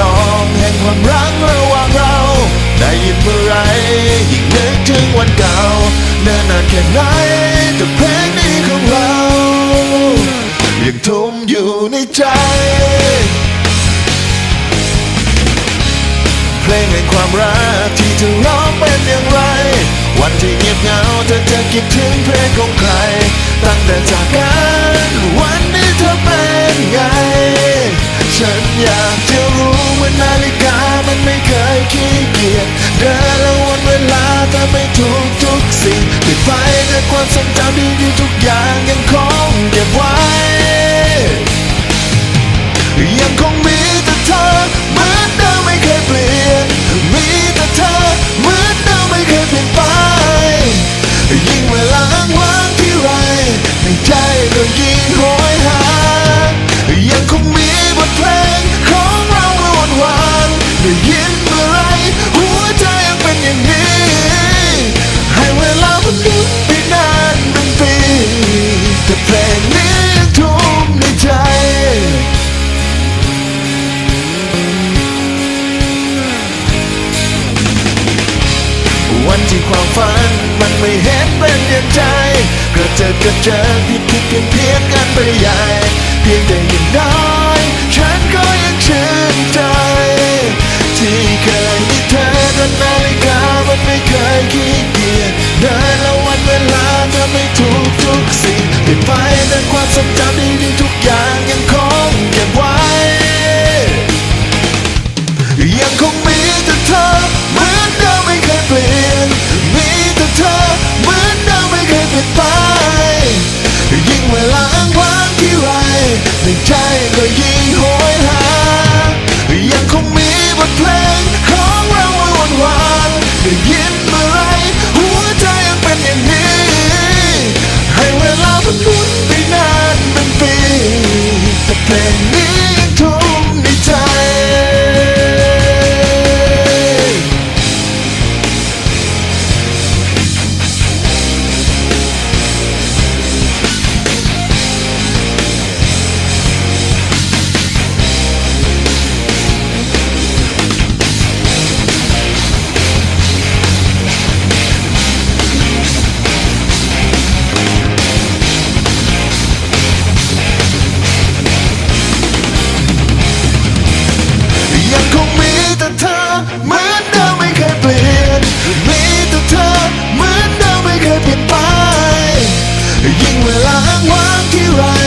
น้องแห่งความรักระหว่างเรา ได้ยินเมื่อไรยิ่งนึกถึงวันเก่าเนิ่นนานแค่ไหนแต่เพลงนี้ของเรา ยังทุ่มอยู่ในใจ เพลงแห่งความรักที่เธอร้องเป็นอย่างไร วันที่เงียบเหงาเธอจะคิดถึงเพลงของใคร ตั้งแต่จากกันวันนี้เธอเป็นไง ฉันอยากจะ วันที่ความฝัน มันไม่เห็นเป็นอย่างใจก็เจอก็เจอผิดผิดเพี้ยนเพียนกันไปใหญ่เพียงแต่ย่งน้อยฉันก็ยังชื่นใจ ที่เคยมีเธอจนนาฬิกามันไม่เคยขี้เกียจเดินแล้ววันเวลาเธอไม่ทุกทุกสิ่งเปลี่ยนไป again right.